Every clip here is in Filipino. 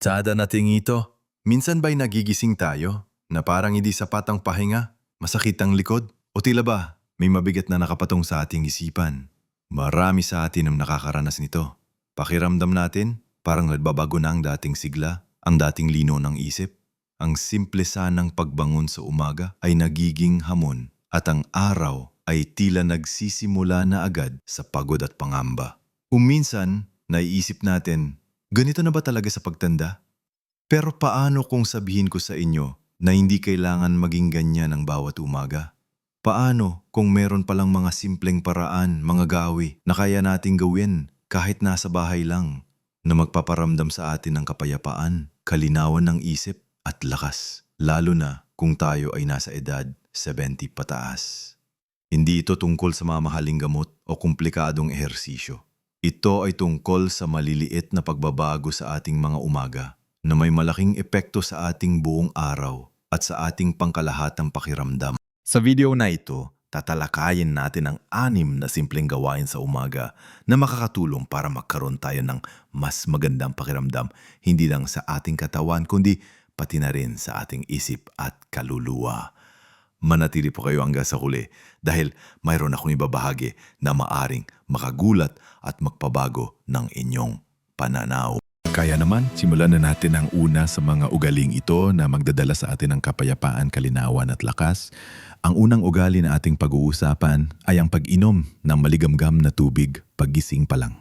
Tsada nating ito. Minsan ba'y nagigising tayo na parang hindi sapat ang pahinga, masakit ang likod, o tila ba may mabigat na nakapatong sa ating isipan? Marami sa atin ang nakakaranas nito. Pakiramdam natin, parang nagbabago na ang dating sigla, ang dating lino ng isip. Ang simple sanang pagbangon sa umaga ay nagiging hamon at ang araw ay tila nagsisimula na agad sa pagod at pangamba. Uminsan, naiisip natin, ganito na ba talaga sa pagtanda? Pero paano kung sabihin ko sa inyo na hindi kailangan maging ganyan ang bawat umaga? Paano kung meron palang mga simpleng paraan, mga gawi na kaya nating gawin kahit nasa bahay lang na magpaparamdam sa atin ng kapayapaan, kalinawan ng isip at lakas, lalo na kung tayo ay nasa edad 70 pataas. Hindi ito tungkol sa mamahaling gamot o komplikadong ehersisyo. Ito ay tungkol sa maliliit na pagbabago sa ating mga umaga na may malaking epekto sa ating buong araw at sa ating pangkalahatang pakiramdam. Sa video na ito, tatalakayin natin ang anim na simpleng gawain sa umaga na makakatulong para magkaroon tayo ng mas magandang pakiramdam hindi lang sa ating katawan kundi pati na rin sa ating isip at kaluluwa. Manatili po kayo hanggang sa huli dahil mayroon akong ibabahagi na maaring makagulat at magpabago ng inyong pananaw. Kaya naman, simulan na natin ang una sa mga ugaling ito na magdadala sa atin ng kapayapaan, kalinawan at lakas. Ang unang ugali na ating pag-uusapan ay ang pag-inom ng maligamgam na tubig paggising pa lang.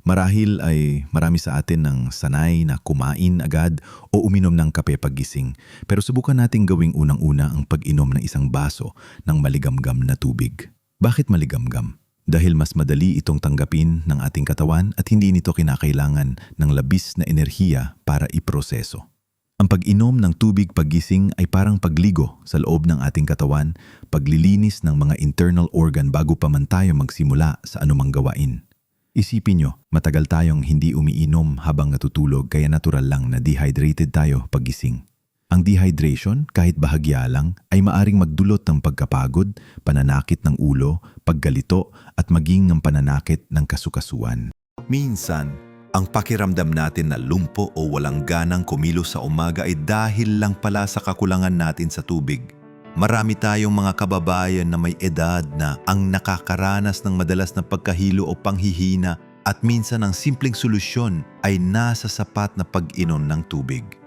Marahil ay marami sa atin ng sanay na kumain agad o uminom ng kape paggising. Pero subukan nating gawing unang-una ang pag-inom ng isang baso ng maligamgam na tubig. Bakit maligamgam? Dahil mas madali itong tanggapin ng ating katawan at hindi nito kinakailangan ng labis na enerhiya para iproseso. Ang pag-inom ng tubig paggising ay parang pagligo sa loob ng ating katawan, paglilinis ng mga internal organ bago pa man tayo magsimula sa anumang gawain. Isipin nyo, matagal tayong hindi umiinom habang natutulog kaya natural lang na dehydrated tayo pagising. Ang dehydration, kahit bahagya lang, ay maaring magdulot ng pagkapagod, pananakit ng ulo, paggalito at maging ng pananakit ng kasukasuan. Minsan, ang pakiramdam natin na lumpo o walang ganang kumilos sa umaga ay dahil lang pala sa kakulangan natin sa tubig. Marami tayong mga kababayan na may edad na ang nakakaranas ng madalas na pagkahilo o panghihina at minsan ang simpleng solusyon ay nasa sapat na pag-inom ng tubig.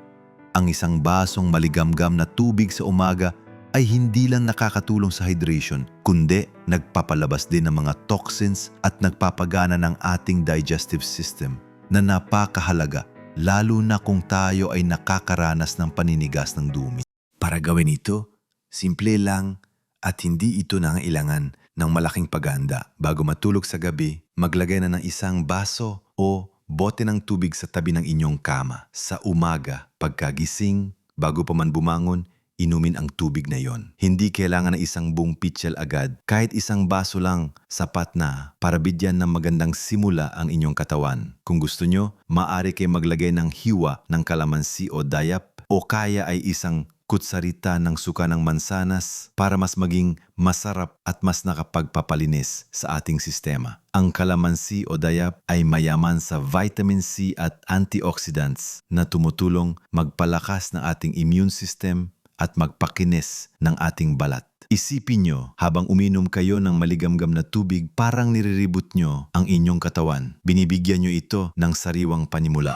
Ang isang basong maligamgam na tubig sa umaga ay hindi lang nakakatulong sa hydration, kundi nagpapalabas din ng mga toxins at nagpapagana ng ating digestive system na napakahalaga lalo na kung tayo ay nakakaranas ng paninigas ng dumi. Para gawin ito, simple lang at hindi ito nangailangan ng malaking paganda. Bago matulog sa gabi, maglagay na ng isang baso o bote ng tubig sa tabi ng inyong kama. Sa umaga, pagkagising, bago pa man bumangon, inumin ang tubig na yon. Hindi kailangan ng isang buong pitchel agad. Kahit isang baso lang, sapat na para bigyan ng magandang simula ang inyong katawan. Kung gusto nyo, maaari kayo maglagay ng hiwa ng kalamansi o dayap o kaya ay isang kutsarita ng suka ng mansanas para mas maging masarap at mas nakapagpapalinis sa ating sistema. Ang kalamansi o dayap ay mayaman sa vitamin C at antioxidants na tumutulong magpalakas ng ating immune system at magpakinis ng ating balat. Isipin nyo, habang uminom kayo ng maligamgam na tubig, parang niriribot nyo ang inyong katawan. Binibigyan nyo ito ng sariwang panimula.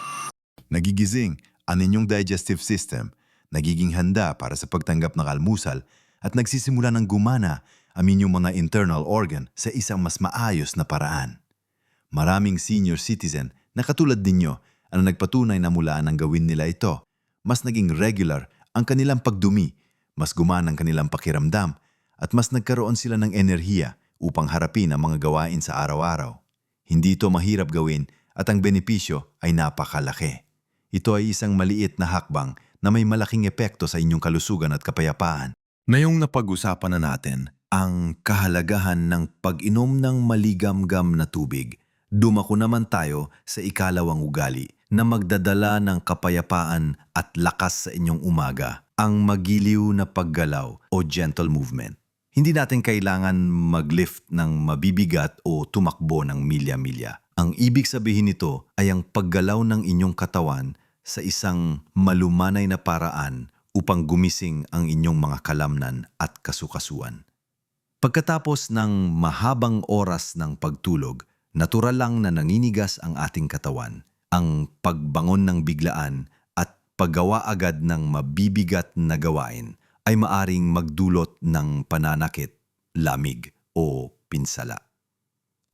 Nagigising ang inyong digestive system, nagiging handa para sa pagtanggap ng almusal at nagsisimula ng gumana ang inyong mga internal organ sa isang mas maayos na paraan. Maraming senior citizen na katulad ninyo ang nagpatunay na mula nang gawin nila ito. Mas naging regular ang kanilang pagdumi, mas gumana ang kanilang pakiramdam, at mas nagkaroon sila ng enerhiya upang harapin ang mga gawain sa araw-araw. Hindi ito mahirap gawin at ang benepisyo ay napakalaki. Ito ay isang maliit na hakbang na may malaking epekto sa inyong kalusugan at kapayapaan. Ngayong napag-usapan na natin ang kahalagahan ng pag-inom ng maligamgam na tubig, dumako naman tayo sa ikalawang ugali na magdadala ng kapayapaan at lakas sa inyong umaga, ang magiliw na paggalaw o gentle movement. Hindi natin kailangan mag-lift ng mabibigat o tumakbo ng milya-milya. Ang ibig sabihin nito ay ang paggalaw ng inyong katawan sa isang malumanay na paraan upang gumising ang inyong mga kalamnan at kasukasuan. Pagkatapos ng mahabang oras ng pagtulog, natural lang na naninigas ang ating katawan. Ang pagbangon ng biglaan at paggawa agad ng mabibigat na gawain ay maaring magdulot ng pananakit, lamig o pinsala.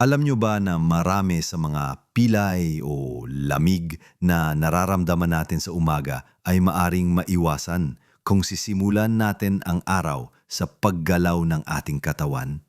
Alam nyo ba na marami sa mga pilay o lamig na nararamdaman natin sa umaga ay maaring maiwasan kung sisimulan natin ang araw sa paggalaw ng ating katawan?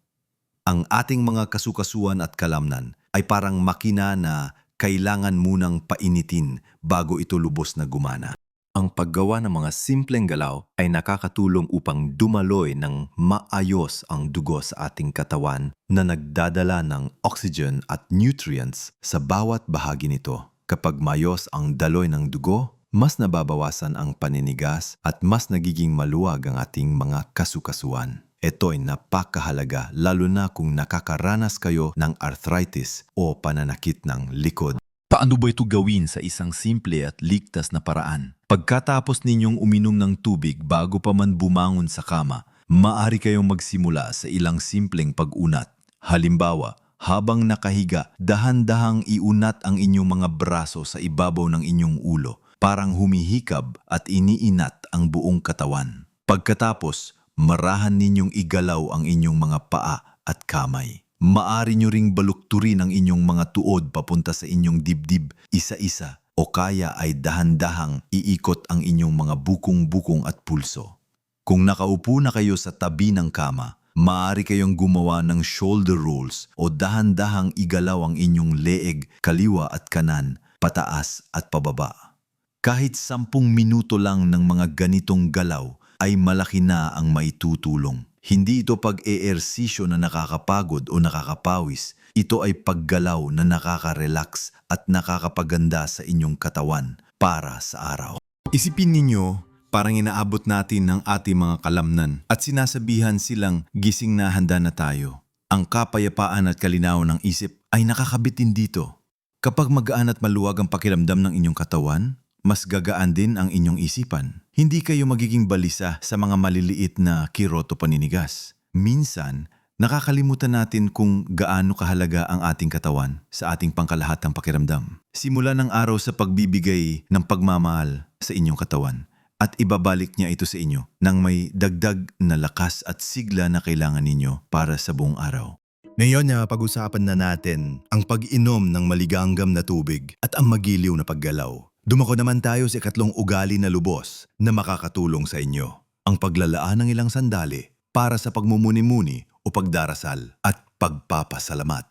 Ang ating mga kasukasuan at kalamnan ay parang makina na kailangan munang painitin bago ito lubos na gumana. Ang paggawa ng mga simpleng galaw ay nakakatulong upang dumaloy ng maayos ang dugo sa ating katawan na nagdadala ng oxygen at nutrients sa bawat bahagi nito. Kapag mayos ang daloy ng dugo, mas nababawasan ang paninigas at mas nagiging maluwag ang ating mga kasukasuan. Ito ay napakahalaga lalo na kung nakakaranas kayo ng arthritis o pananakit ng likod. Paano ba ito gawin sa isang simple at ligtas na paraan? Pagkatapos ninyong uminom ng tubig bago pa man bumangon sa kama, maaari kayong magsimula sa ilang simpleng pag-unat. Halimbawa, habang nakahiga, dahan-dahang iunat ang inyong mga braso sa ibabaw ng inyong ulo, parang humihikab at iniinat ang buong katawan. Pagkatapos, marahan ninyong igalaw ang inyong mga paa at kamay. Maari nyo ring balukturin ang inyong mga tuod papunta sa inyong dibdib isa-isa o kaya ay dahan-dahang iikot ang inyong mga bukong-bukong at pulso. Kung nakaupo na kayo sa tabi ng kama, maaari kayong gumawa ng shoulder rolls o dahan-dahang igalaw ang inyong leeg kaliwa at kanan, pataas at pababa. Kahit sampung minuto lang ng mga ganitong galaw ay malaki na ang maitutulong. Hindi ito pag-eersisyo na nakakapagod o nakakapawis. Ito ay paggalaw na nakaka-relax at nakakapaganda sa inyong katawan para sa araw. Isipin ninyo, parang inaabot natin ng ating mga kalamnan at sinasabihan silang gising na handa na tayo. Ang kapayapaan at kalinaw ng isip ay nakakabitin dito. Kapag magaan at maluwag ang pakiramdam ng inyong katawan, mas gagaan din ang inyong isipan. Hindi kayo magiging balisa sa mga maliliit na kirot o paninigas. Minsan, nakakalimutan natin kung gaano kahalaga ang ating katawan sa ating pangkalahatang pakiramdam. Simula ng araw sa pagbibigay ng pagmamahal sa inyong katawan at ibabalik niya ito sa inyo nang may dagdag na lakas at sigla na kailangan ninyo para sa buong araw. Ngayon na pag-usapan na natin ang pag-inom ng maliganggam na tubig at ang magiliw na paggalaw. Dumako naman tayo sa ikatlong ugali na lubos na makakatulong sa inyo. Ang paglalaan ng ilang sandali para sa pagmumuni-muni o pagdarasal at pagpapasalamat.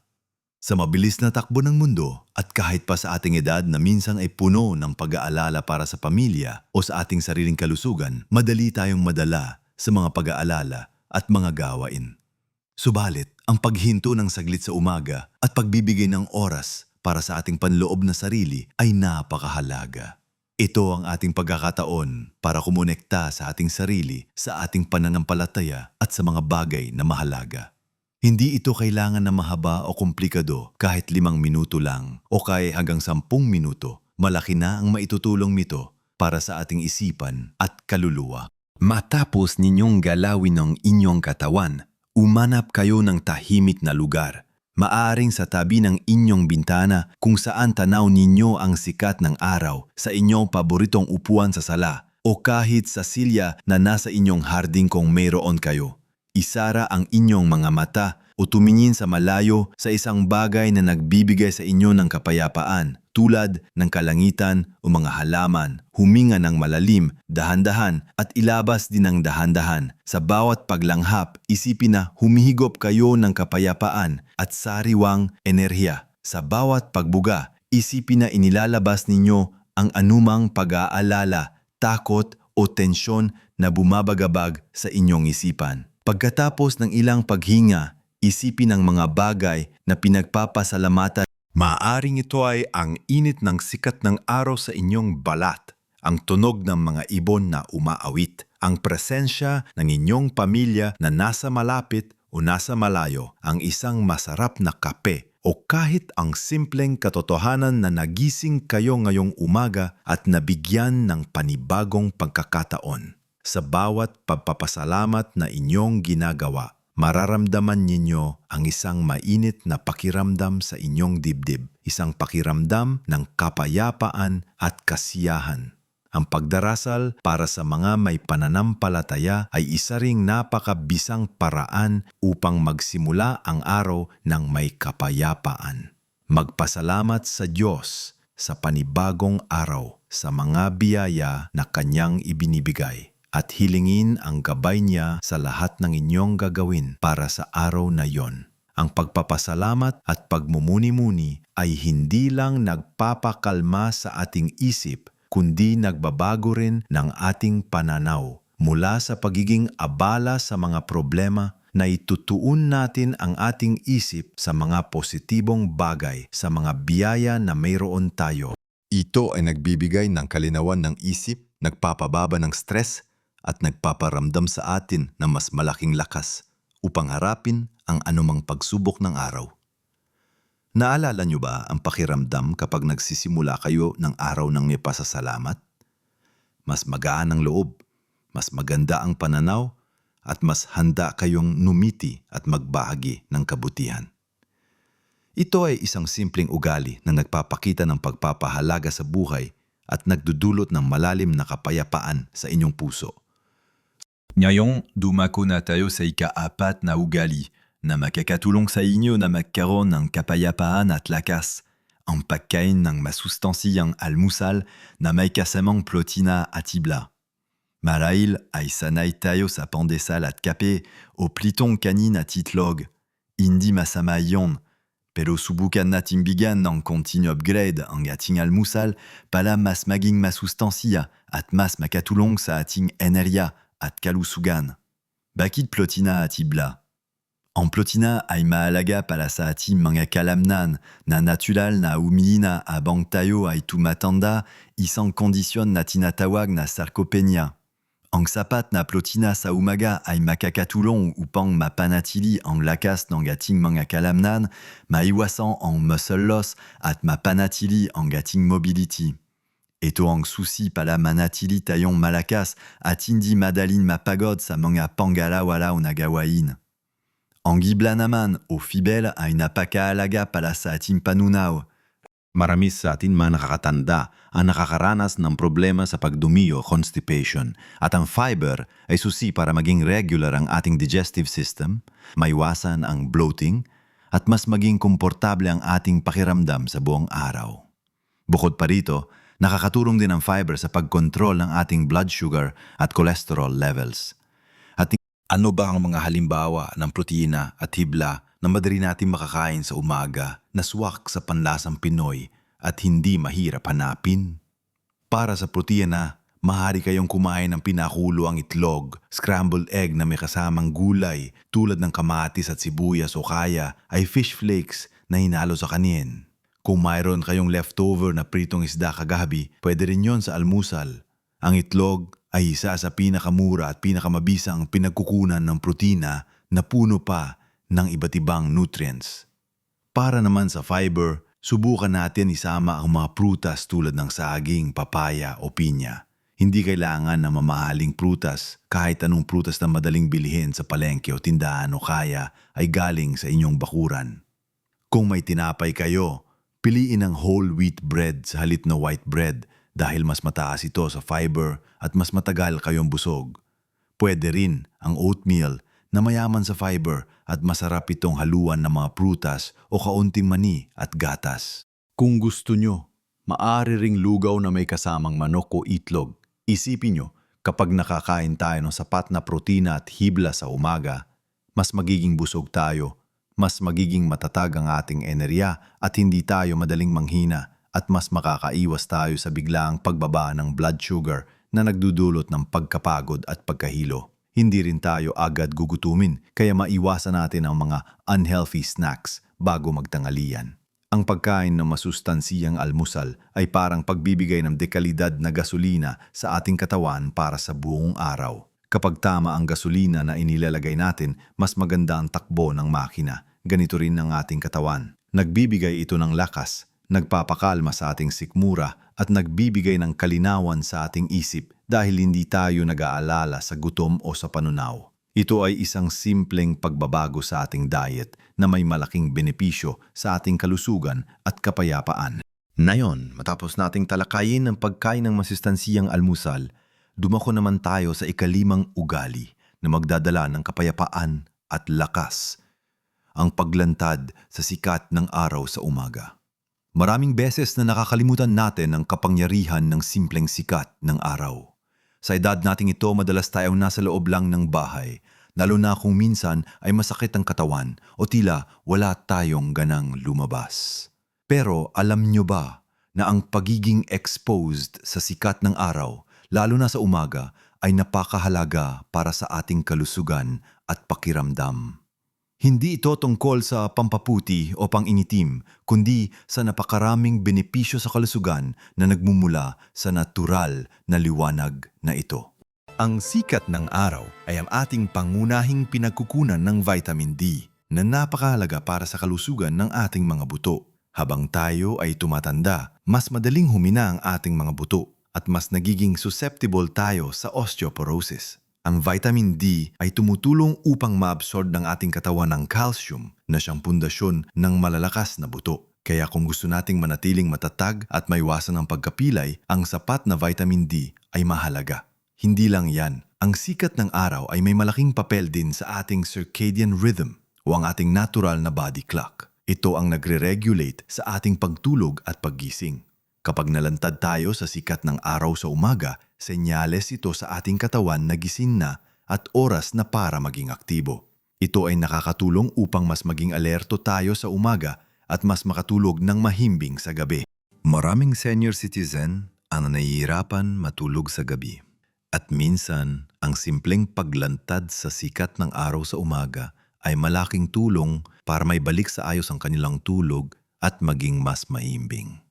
Sa mabilis na takbo ng mundo at kahit pa sa ating edad na minsan ay puno ng pag-aalala para sa pamilya o sa ating sariling kalusugan, madali tayong madala sa mga pag-aalala at mga gawain. Subalit, ang paghinto ng saglit sa umaga at pagbibigay ng oras para sa ating panloob na sarili ay napakahalaga. Ito ang ating pagkakataon para kumonekta sa ating sarili, sa ating pananampalataya at sa mga bagay na mahalaga. Hindi ito kailangan na mahaba o komplikado kahit limang minuto lang o kaya hanggang sampung minuto. Malaki na ang maitutulong nito para sa ating isipan at kaluluwa. Matapos ninyong galawin ang inyong katawan, umanap kayo ng tahimik na lugar. Maaring sa tabi ng inyong bintana kung saan tanaw ninyo ang sikat ng araw sa inyong paboritong upuan sa sala o kahit sa silya na nasa inyong harding kung mayroon kayo. Isara ang inyong mga mata o tumingin sa malayo sa isang bagay na nagbibigay sa inyo ng kapayapaan tulad ng kalangitan o mga halaman, huminga ng malalim, dahan-dahan at ilabas din ng dahan-dahan. Sa bawat paglanghap, isipin na humihigop kayo ng kapayapaan at sariwang enerhiya. Sa bawat pagbuga, isipin na inilalabas ninyo ang anumang pag-aalala, takot o tensyon na bumabagabag sa inyong isipan. Pagkatapos ng ilang paghinga, isipin ang mga bagay na pinagpapasalamatan Maaring ito ay ang init ng sikat ng araw sa inyong balat, ang tunog ng mga ibon na umaawit, ang presensya ng inyong pamilya na nasa malapit o nasa malayo, ang isang masarap na kape o kahit ang simpleng katotohanan na nagising kayo ngayong umaga at nabigyan ng panibagong pagkakataon. Sa bawat pagpapasalamat na inyong ginagawa, mararamdaman ninyo ang isang mainit na pakiramdam sa inyong dibdib, isang pakiramdam ng kapayapaan at kasiyahan. Ang pagdarasal para sa mga may pananampalataya ay isa ring napakabisang paraan upang magsimula ang araw ng may kapayapaan. Magpasalamat sa Diyos sa panibagong araw sa mga biyaya na Kanyang ibinibigay at hilingin ang gabay niya sa lahat ng inyong gagawin para sa araw na yon. Ang pagpapasalamat at pagmumuni-muni ay hindi lang nagpapakalma sa ating isip kundi nagbabago rin ng ating pananaw mula sa pagiging abala sa mga problema na itutuon natin ang ating isip sa mga positibong bagay, sa mga biyaya na mayroon tayo. Ito ay nagbibigay ng kalinawan ng isip, nagpapababa ng stress, at nagpaparamdam sa atin ng mas malaking lakas upang harapin ang anumang pagsubok ng araw. Naalala niyo ba ang pakiramdam kapag nagsisimula kayo ng araw ng may pasasalamat? Mas magaan ang loob, mas maganda ang pananaw, at mas handa kayong numiti at magbahagi ng kabutihan. Ito ay isang simpleng ugali na nagpapakita ng pagpapahalaga sa buhay at nagdudulot ng malalim na kapayapaan sa inyong puso. Ngayon, dumako na tayo sa ika-apat na ugali na makakatulong sa inyo na magkaroon ng kapayapaan at lakas. Ang pagkain ng masustansiyang almusal na may kasamang protina at hibla. Marahil ay sanay tayo sa pandesal at kape o plitong kanin at itlog. Hindi masama yon, pero subukan natin bigyan ng continue upgrade ang ating almusal para mas maging masustansya at mas makatulong sa ating enerya at kalusugan. Bakit plotina at hibla? Ang plotina ay mahalaga para sa ating mga kalamnan na natural na umilina habang tayo ay tumatanda isang kondisyon na tinatawag na sarcopenia. Ang sapat na plotina sa umaga ay makakatulong upang mapanatili ang lakas ng ating mga kalamnan, maiwasan ang muscle loss at mapanatili ang ating mobility. Ito ang susi para manatili tayong malakas at hindi madalin mapagod sa mga pangalawala o nagawain. Ang gibla naman o fibel ay napakaalaga para sa ating panunaw. Marami sa atin mga nakakatanda ang nakakaranas ng problema sa pagdumi o constipation at ang fiber ay susi para maging regular ang ating digestive system, maiwasan ang bloating at mas maging komportable ang ating pakiramdam sa buong araw. Bukod pa rito, nakakatulong din ang fiber sa pagkontrol ng ating blood sugar at cholesterol levels. Ano ba ang mga halimbawa ng protina at hibla na madali natin makakain sa umaga na swak sa panlasang Pinoy at hindi mahirap hanapin? Para sa protina, maaari kayong kumain ng pinakulo ang itlog, scrambled egg na may kasamang gulay tulad ng kamatis at sibuyas o kaya ay fish flakes na hinalo sa kanin. Kung mayroon kayong leftover na pritong isda kagabi, pwede rin yon sa almusal. Ang itlog ay isa sa pinakamura at pinakamabisang pinagkukunan ng protina na puno pa ng iba't ibang nutrients. Para naman sa fiber, subukan natin isama ang mga prutas tulad ng saging, papaya o pinya. Hindi kailangan na mamahaling prutas. Kahit anong prutas na madaling bilhin sa palengke o tindahan o kaya ay galing sa inyong bakuran. Kung may tinapay kayo, piliin ang whole wheat bread sa halit na white bread dahil mas mataas ito sa fiber at mas matagal kayong busog. Pwede rin ang oatmeal na mayaman sa fiber at masarap itong haluan ng mga prutas o kaunting mani at gatas. Kung gusto nyo, maari ring lugaw na may kasamang manok o itlog. Isipin nyo, kapag nakakain tayo ng sapat na protina at hibla sa umaga, mas magiging busog tayo, mas magiging matatag ang ating enerya at hindi tayo madaling manghina at mas makakaiwas tayo sa biglaang pagbaba ng blood sugar na nagdudulot ng pagkapagod at pagkahilo. Hindi rin tayo agad gugutumin kaya maiwasan natin ang mga unhealthy snacks bago magtangalian. Ang pagkain ng masustansiyang almusal ay parang pagbibigay ng dekalidad na gasolina sa ating katawan para sa buong araw. Kapag tama ang gasolina na inilalagay natin, mas maganda ang takbo ng makina. Ganito rin ang ating katawan. Nagbibigay ito ng lakas, nagpapakalma sa ating sikmura at nagbibigay ng kalinawan sa ating isip dahil hindi tayo nag-aalala sa gutom o sa panunaw. Ito ay isang simpleng pagbabago sa ating diet na may malaking benepisyo sa ating kalusugan at kapayapaan. Ngayon, matapos nating talakayin ang pagkain ng masistansiyang almusal, dumako naman tayo sa ikalimang ugali na magdadala ng kapayapaan at lakas. Ang paglantad sa sikat ng araw sa umaga. Maraming beses na nakakalimutan natin ang kapangyarihan ng simpleng sikat ng araw. Sa edad nating ito, madalas tayong nasa loob lang ng bahay, lalo na kung minsan ay masakit ang katawan o tila wala tayong ganang lumabas. Pero alam nyo ba na ang pagiging exposed sa sikat ng araw, lalo na sa umaga, ay napakahalaga para sa ating kalusugan at pakiramdam. Hindi ito tungkol sa pampaputi o pangingitim, kundi sa napakaraming benepisyo sa kalusugan na nagmumula sa natural na liwanag na ito. Ang sikat ng araw ay ang ating pangunahing pinagkukunan ng vitamin D na napakahalaga para sa kalusugan ng ating mga buto. Habang tayo ay tumatanda, mas madaling humina ang ating mga buto at mas nagiging susceptible tayo sa osteoporosis. Ang vitamin D ay tumutulong upang maabsorb ng ating katawan ng calcium na siyang pundasyon ng malalakas na buto. Kaya kung gusto nating manatiling matatag at maiwasan ang pagkapilay, ang sapat na vitamin D ay mahalaga. Hindi lang yan, ang sikat ng araw ay may malaking papel din sa ating circadian rhythm o ang ating natural na body clock. Ito ang nagre-regulate sa ating pagtulog at paggising. Kapag nalantad tayo sa sikat ng araw sa umaga, senyales ito sa ating katawan na gising na at oras na para maging aktibo. Ito ay nakakatulong upang mas maging alerto tayo sa umaga at mas makatulog ng mahimbing sa gabi. Maraming senior citizen ang nahihirapan matulog sa gabi. At minsan, ang simpleng paglantad sa sikat ng araw sa umaga ay malaking tulong para may balik sa ayos ang kanilang tulog at maging mas maimbing.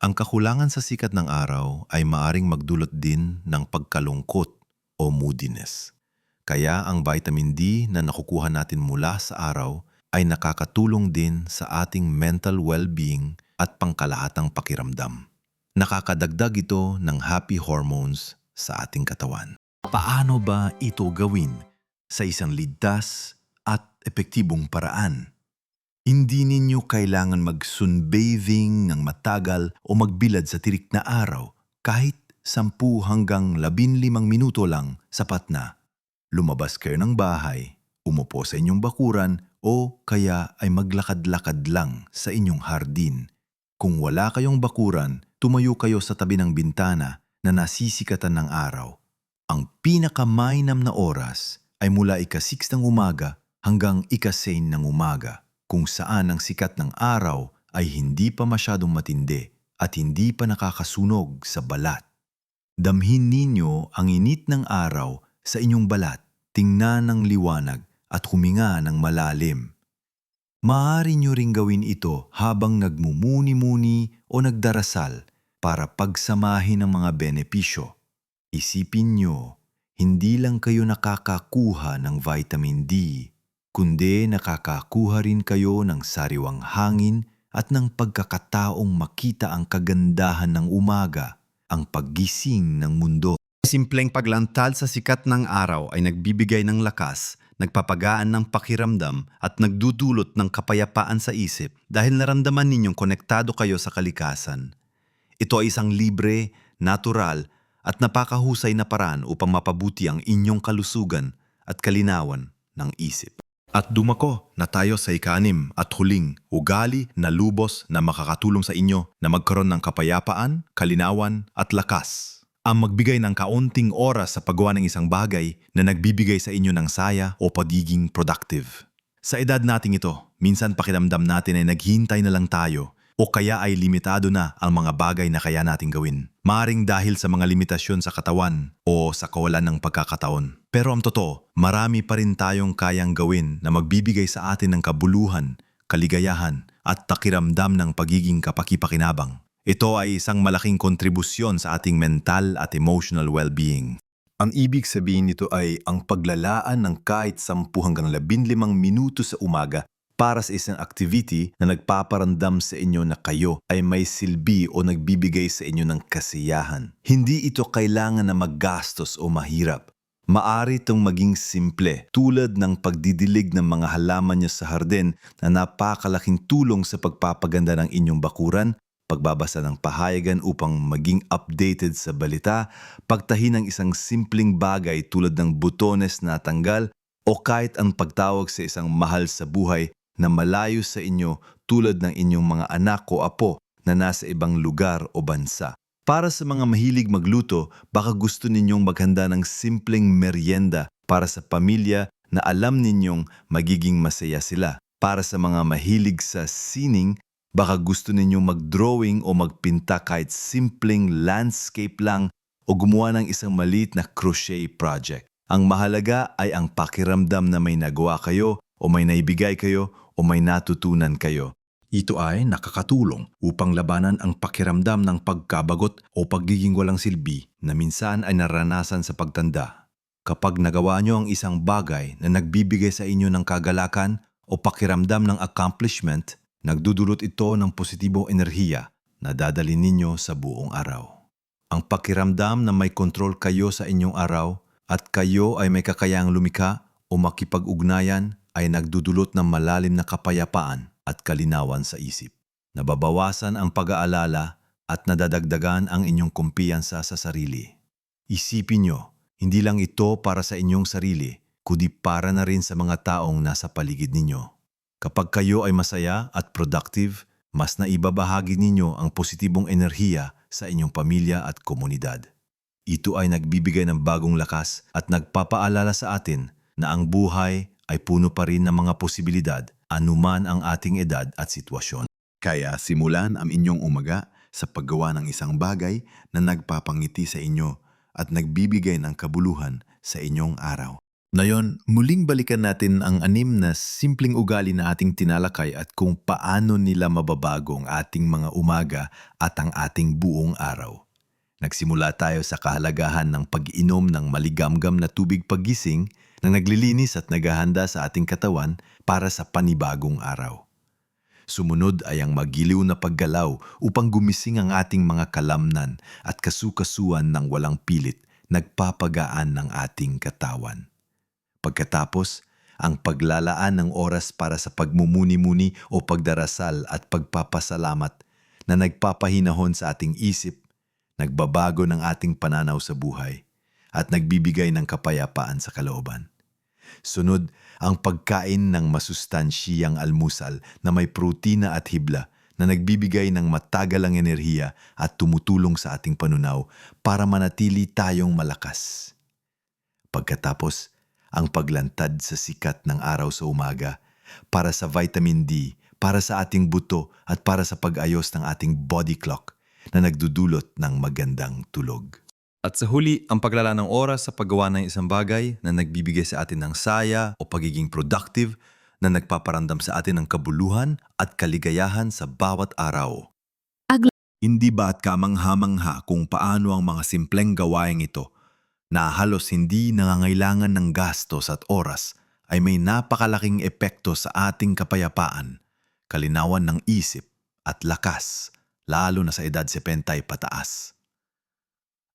Ang kakulangan sa sikat ng araw ay maaring magdulot din ng pagkalungkot o moodiness. Kaya ang vitamin D na nakukuha natin mula sa araw ay nakakatulong din sa ating mental well-being at pangkalahatang pakiramdam. Nakakadagdag ito ng happy hormones sa ating katawan. Paano ba ito gawin sa isang ligtas at epektibong paraan? Hindi ninyo kailangan mag-sunbathing ng matagal o magbilad sa tirik na araw kahit 10 hanggang 15 minuto lang sapat na. Lumabas kayo ng bahay, umupo sa inyong bakuran o kaya ay maglakad-lakad lang sa inyong hardin. Kung wala kayong bakuran, tumayo kayo sa tabi ng bintana na nasisikatan ng araw. Ang pinakamainam na oras ay mula ika-6 ng umaga hanggang ika-9 ng umaga kung saan ang sikat ng araw ay hindi pa masyadong matindi at hindi pa nakakasunog sa balat. Damhin ninyo ang init ng araw sa inyong balat, tingnan ng liwanag at huminga ng malalim. Maaari nyo ring gawin ito habang nagmumuni-muni o nagdarasal para pagsamahin ang mga benepisyo. Isipin nyo, hindi lang kayo nakakakuha ng vitamin D, kundi nakakakuha rin kayo ng sariwang hangin at ng pagkakataong makita ang kagandahan ng umaga, ang paggising ng mundo. Simpleng paglantad sa sikat ng araw ay nagbibigay ng lakas, nagpapagaan ng pakiramdam at nagdudulot ng kapayapaan sa isip dahil naramdaman ninyong konektado kayo sa kalikasan. Ito ay isang libre, natural at napakahusay na paraan upang mapabuti ang inyong kalusugan at kalinawan ng isip. At dumako na tayo sa ikanim at huling ugali na lubos na makakatulong sa inyo na magkaroon ng kapayapaan, kalinawan at lakas. Ang magbigay ng kaunting oras sa paggawa ng isang bagay na nagbibigay sa inyo ng saya o pagiging productive. Sa edad nating ito, minsan pakiramdam natin ay naghihintay na lang tayo o kaya ay limitado na ang mga bagay na kaya nating gawin. Maring dahil sa mga limitasyon sa katawan o sa kawalan ng pagkakataon. Pero ang totoo, marami pa rin tayong kayang gawin na magbibigay sa atin ng kabuluhan, kaligayahan at takiramdam ng pagiging kapakipakinabang. Ito ay isang malaking kontribusyon sa ating mental at emotional well-being. Ang ibig sabihin nito ay ang paglalaan ng kahit 10 hanggang 15 minuto sa umaga para sa isang activity na nagpaparandam sa inyo na kayo ay may silbi o nagbibigay sa inyo ng kasiyahan. Hindi ito kailangan na maggastos o mahirap. Maari itong maging simple tulad ng pagdidilig ng mga halaman niyo sa hardin na napakalaking tulong sa pagpapaganda ng inyong bakuran, pagbabasa ng pahayagan upang maging updated sa balita, pagtahi ng isang simpleng bagay tulad ng butones na tanggal o kahit ang pagtawag sa isang mahal sa buhay na malayo sa inyo tulad ng inyong mga anak o apo na nasa ibang lugar o bansa. Para sa mga mahilig magluto, baka gusto ninyong maghanda ng simpleng merienda para sa pamilya na alam ninyong magiging masaya sila. Para sa mga mahilig sa sining, baka gusto ninyong mag-drawing o magpinta kahit simpleng landscape lang o gumawa ng isang maliit na crochet project. Ang mahalaga ay ang pakiramdam na may nagawa kayo o may naibigay kayo o may natutunan kayo. Ito ay nakakatulong upang labanan ang pakiramdam ng pagkabagot o pagiging walang silbi na minsan ay naranasan sa pagtanda. Kapag nagawa nyo ang isang bagay na nagbibigay sa inyo ng kagalakan o pakiramdam ng accomplishment, nagdudulot ito ng positibong enerhiya na dadalhin ninyo sa buong araw. Ang pakiramdam na may kontrol kayo sa inyong araw at kayo ay may kakayang lumika o makipag-ugnayan ay nagdudulot ng malalim na kapayapaan at kalinawan sa isip. Nababawasan ang pag-aalala at nadadagdagan ang inyong kumpiyansa sa sarili. Isipin nyo, hindi lang ito para sa inyong sarili, kundi para na rin sa mga taong nasa paligid ninyo. Kapag kayo ay masaya at productive, mas naibabahagi ninyo ang positibong enerhiya sa inyong pamilya at komunidad. Ito ay nagbibigay ng bagong lakas at nagpapaalala sa atin na ang buhay ay puno pa rin ng mga posibilidad anuman ang ating edad at sitwasyon. Kaya simulan ang inyong umaga sa paggawa ng isang bagay na nagpapangiti sa inyo at nagbibigay ng kabuluhan sa inyong araw. Ngayon, muling balikan natin ang anim na simpleng ugali na ating tinalakay at kung paano nila mababago ang ating mga umaga at ang ating buong araw. Nagsimula tayo sa kahalagahan ng pag-inom ng maligamgam na tubig pagising na naglilinis at naghahanda sa ating katawan para sa panibagong araw. Sumunod ay ang magiliw na paggalaw upang gumising ang ating mga kalamnan at kasukasuan ng walang pilit, nagpapagaan ng ating katawan. Pagkatapos, ang paglalaan ng oras para sa pagmumuni-muni o pagdarasal at pagpapasalamat na nagpapahinahon sa ating isip, nagbabago ng ating pananaw sa buhay, at nagbibigay ng kapayapaan sa kalooban. Sunod, ang pagkain ng masustansyang almusal na may protina at hibla na nagbibigay ng matagalang enerhiya at tumutulong sa ating panunaw para manatili tayong malakas. Pagkatapos, ang paglantad sa sikat ng araw sa umaga para sa vitamin D, para sa ating buto at para sa pag-ayos ng ating body clock na nagdudulot ng magandang tulog. At sa huli, ang paglala ng oras sa paggawa ng isang bagay na nagbibigay sa atin ng saya o pagiging productive na nagpaparamdam sa atin ng kabuluhan at kaligayahan sa bawat araw. Hindi ba at kamangha-mangha kung paano ang mga simpleng gawaing ito na halos hindi nangangailangan ng gastos at oras ay may napakalaking epekto sa ating kapayapaan, kalinawan ng isip at lakas, lalo na sa edad 70 pataas.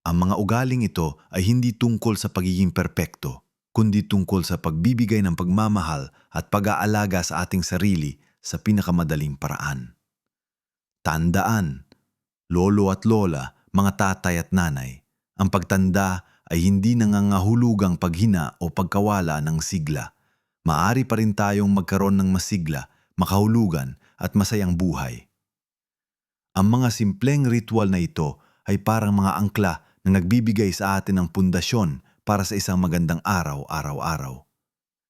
Ang mga ugaling ito ay hindi tungkol sa pagiging perpekto, kundi tungkol sa pagbibigay ng pagmamahal at pag-aalaga sa ating sarili sa pinakamadaling paraan. Tandaan, lolo at lola, mga tatay at nanay, ang pagtanda ay hindi nangangahulugang paghina o pagkawala ng sigla. Maari pa rin tayong magkaroon ng masigla, makahulugan at masayang buhay. Ang mga simpleng ritual na ito ay parang mga angkla na nagbibigay sa atin ng pundasyon para sa isang magandang araw araw-araw.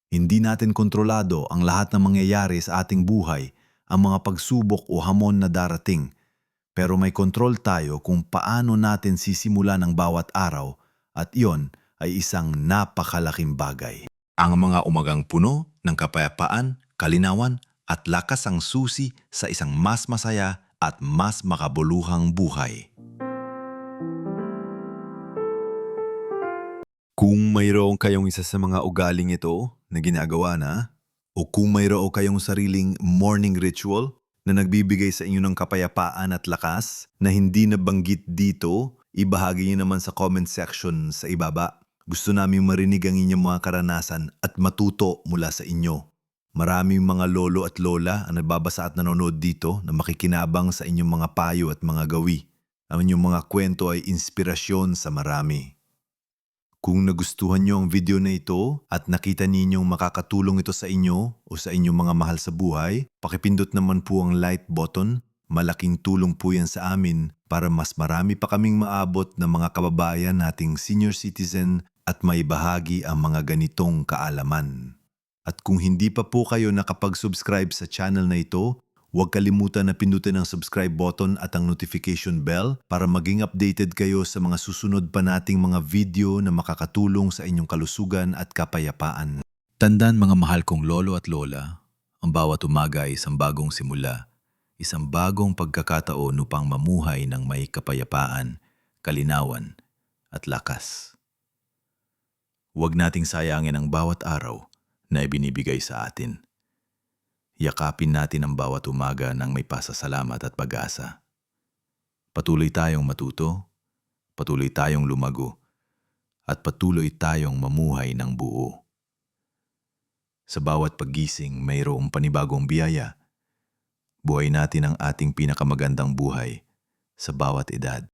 Hindi natin kontrolado ang lahat ng mangyayari sa ating buhay, ang mga pagsubok o hamon na darating, pero may kontrol tayo kung paano natin sisimulan ang bawat araw at iyon ay isang napakalaking bagay. Ang mga umagang puno ng kapayapaan, kalinawan at lakas ang susi sa isang mas masaya at mas makabuluhang buhay. Kung mayroon kayong isa sa mga ugaling ito na ginagawa na, O kung mayroon kayong sariling morning ritual na nagbibigay sa inyo ng kapayapaan at lakas na hindi nabanggit dito, ibahagi niyo naman sa comment section sa ibaba. Gusto namin marinig ang inyong mga karanasan at matuto mula sa inyo. Maraming mga lolo at lola ang nagbabasa at nanonood dito na makikinabang sa inyong mga payo at mga gawi. Ang inyong mga kwento ay inspirasyon sa marami. Kung nagustuhan niyo ang video na ito at nakita ninyong makakatulong ito sa inyo o sa inyong mga mahal sa buhay, pakipindot naman po ang like button. Malaking tulong po yan sa amin para mas marami pa kaming maabot ng mga kababayan nating senior citizen at may bahagi ang mga ganitong kaalaman. At kung hindi pa po kayo nakapag-subscribe sa channel na ito, huwag kalimutan na pindutin ang subscribe button at ang notification bell para maging updated kayo sa mga susunod pa nating mga video na makakatulong sa inyong kalusugan at kapayapaan. Tandaan mga mahal kong lolo at lola, ang bawat umaga ay isang bagong simula, isang bagong pagkakataon upang mamuhay ng may kapayapaan, kalinawan at lakas. Huwag nating sayangin ang bawat araw na ibinibigay sa atin. Yakapin natin ang bawat umaga ng may pasasalamat at pag-asa. Patuloy tayong matuto, patuloy tayong lumago, at patuloy tayong mamuhay ng buo. Sa bawat paggising mayroong panibagong biyaya. Buhay natin ang ating pinakamagandang buhay sa bawat edad.